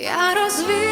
Я розвію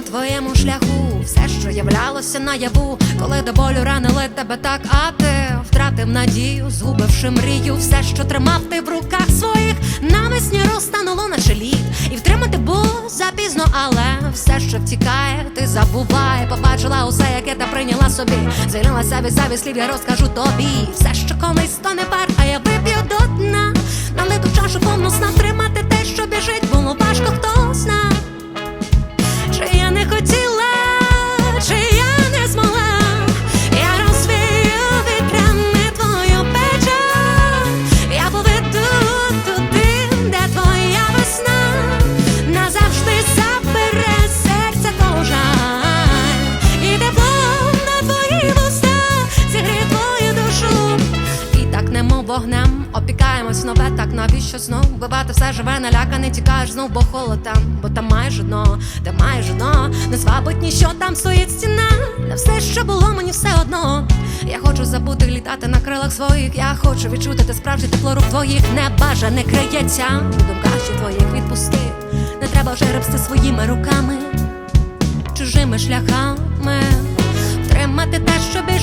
на твоєму шляху, все, що являлося наяву, коли до болю ранили тебе так, а ти втратив надію, згубивши мрію, все, що тримав ти в руках своїх, навесні розтануло наче лід, і втримати було запізно, але все, що втікає, ти забуває, побачила усе, яке та прийняла собі. Звільнилася від заві слів, я розкажу тобі. Все, що колись то не пар, а я вип'ю до дна. Налиту чашу повну сна тримати те, що біжить, було важко, хто опікаємось нове, так навіщо знов вбивати все живе, наляканий тікаєш знов, бо холод там, бо там маєш одно, ти маєш одно, не звабить ніщо там стоїть стіна. На все, що було, мені все одно. Я хочу забути літати на крилах своїх. Я хочу відчути те справжнє тепло рук твоїх небажане криється. У думках ще твоїх відпусти. Не треба вже репсти своїми руками, чужими шляхами. Тримати те, що біжить,